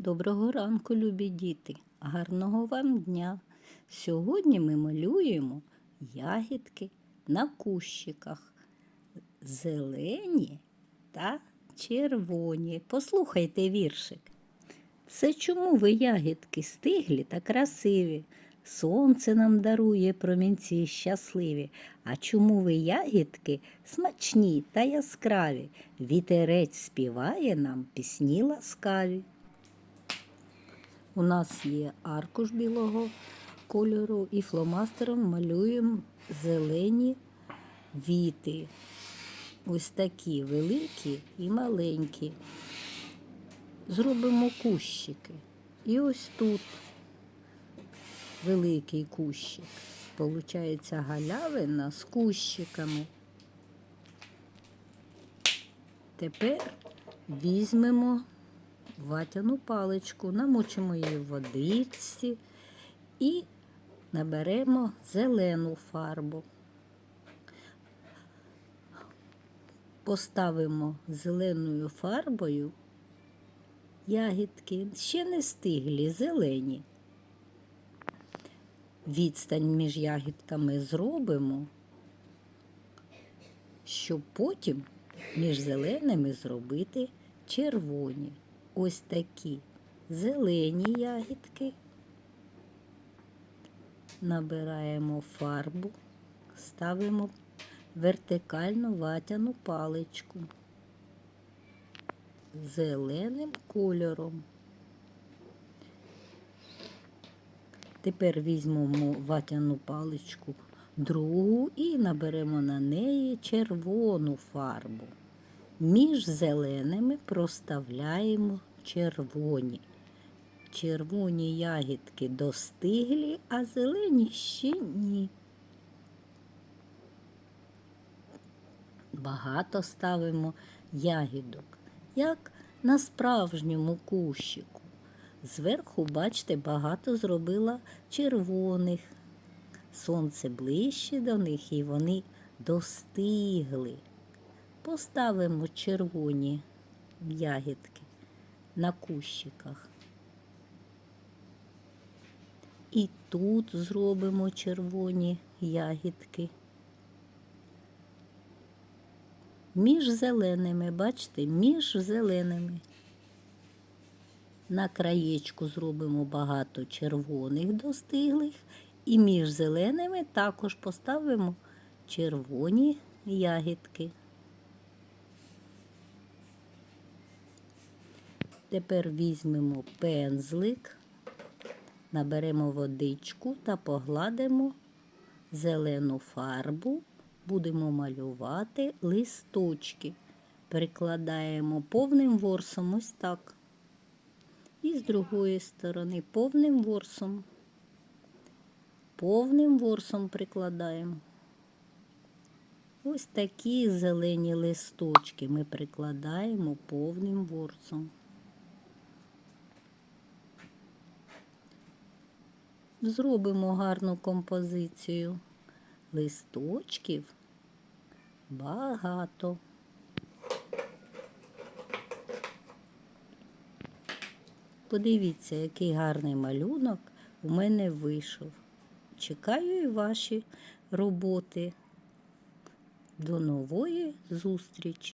Доброго ранку, любі діти, гарного вам дня. Сьогодні ми малюємо ягідки на кущиках. Зелені та червоні. Послухайте віршик. Це чому ви ягідки стиглі та красиві? Сонце нам дарує промінці щасливі. А чому ви ягідки смачні та яскраві? Вітерець співає нам пісні ласкаві. У нас є аркуш білого кольору і фломастером малюємо зелені віти. Ось такі великі і маленькі. Зробимо кущики. І ось тут великий кущик. Получається галявина з кущиками. Тепер візьмемо ватяну паличку, намочимо її в водичці і наберемо зелену фарбу. Поставимо зеленою фарбою ягідки, ще не стиглі, зелені. Відстань між ягідками зробимо, щоб потім між зеленими зробити червоні. Ось такі зелені ягідки. Набираємо фарбу, ставимо вертикально ватяну паличку зеленим кольором. Тепер візьмемо ватяну паличку другу і наберемо на неї червону фарбу. Між зеленими проставляємо червоні. Червоні ягідки достиглі, а зелені ще ні. Багато ставимо ягідок, як на справжньому кущику. Зверху, бачите, багато зробила червоних. Сонце ближче до них і вони достигли. Поставимо червоні ягідки на кущиках. І тут зробимо червоні ягідки. Між зеленими, бачите, між зеленими. На краєчку зробимо багато червоних достиглих, і між зеленими також поставимо червоні ягідки. Тепер візьмемо пензлик, наберемо водичку та погладимо зелену фарбу, будемо малювати листочки. Прикладаємо повним ворсом ось так. І з другої сторони повним ворсом. Повним ворсом прикладаємо. Ось такі зелені листочки ми прикладаємо повним ворсом. Зробимо гарну композицію листочків багато. Подивіться, який гарний малюнок у мене вийшов. Чекаю і ваші роботи. До нової зустрічі!